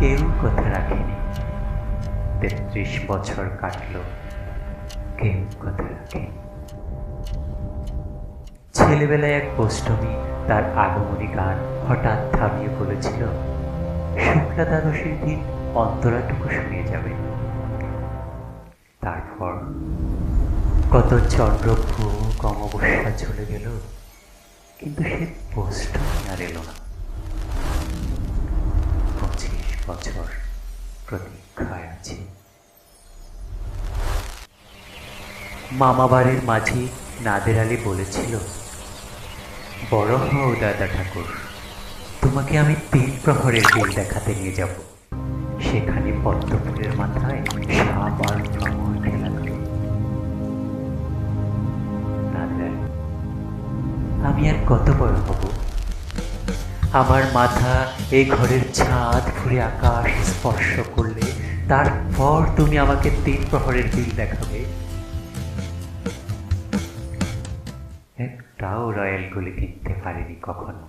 কেউ কথা রাখেনি। তেত্রিশ বছর কাটলো, কেউ কথা রাখেনি। ছেলেবেলায় এক অষ্টমী, তার আগমনী গান হঠাৎ থামিয়ে বলেছিল, শুক্লা দ্বাদশীর দিন অন্তরাটুকু শুনিয়ে যাবে। তারপর কত চন্দ্রভূ অমাবস্যা চলে গেল, কিন্তু সে অষ্টমী আর এলো না। মামা বাড়ির মাঝি নাদের আলী বলেছিল, বড় হও দাদা ঠাকুর, তোমাকে আমি তিন প্রহরের বিল দেখাতে নিয়ে যাব। সেখানে পদ্মপুরের মাথায় সাপ আর আমি আর কত বড় হব? আমার মাথা এই ঘরের ছাদ ফুরে আকাশ স্পর্শ করলে তারপর তুমি আমাকে তিন প্রহরের বিল দেখাবে। একটাও রয়্যাল গুলি কিনতে পারিনি কখনো।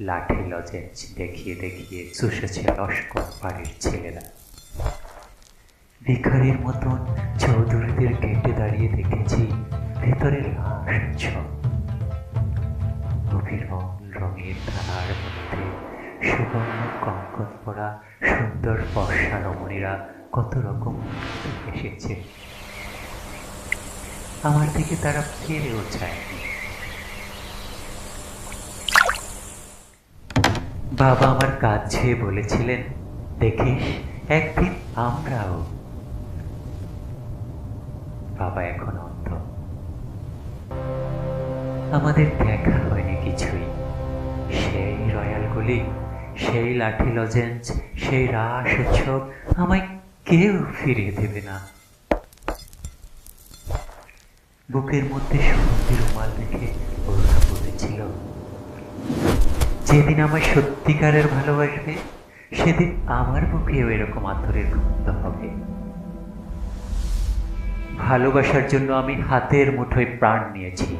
লাঠি লজেন্স দেখিয়ে দেখিয়ে চুষেছে লস্কর বাড়ির ছেলেরা। ভিখারির মতন চৌধুরীদের গেটে দাঁড়িয়ে দেখেছি ভেতরে লাশ। উৎসব অভিরং রঙের ধারার মধ্যে সুবর্ণ কঙ্কন পরা সুন্দর বর্ষা রমণীরা কত রকম এসেছে। আমার দিকে তারা ফিরেও চায়নি বাবা আমার কাজ ছুঁয়ে বলেছিলেন, দেখিস, একদিন আমরাও। বাবা এখন অন্ধ। আমাদের দেখা হয়নি কিছুই। সেই রয়্যালগুলি সেই লাঠি লজেন্স, সেই রাস উৎসব আমায় কেউ ফিরিয়ে দেবে না। বুকের মধ্যে সুগন্ধি রুমাল রেখে ওরা বলেছিল, যেদিন আমার সত্যিকারের ভালোবাসবে, সেদিন আমার বুকেও এরকম আতরের গন্ধ হবে। ভালোবাসার জন্য আমি হাতের মুঠোয় প্রাণ নিয়েছি।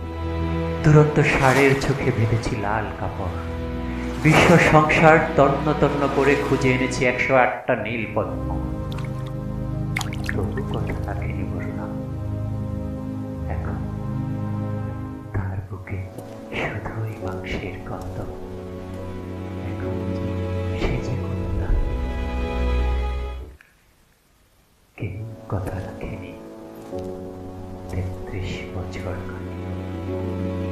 দুরন্ত সারের চোখে বেঁধেছি লাল কাপড়। বিশ্ব সংসার তন্ন তন্ন করে খুঁজে এনেছি একশো আটটা নীল পদ্ম। তবু কথা এখন। তার বুকে শুধুই মাংসের গন্ধ? এখন সে যে কন্যা কথা রাখেনি। তেত্রিশ বছর কাটিয়ে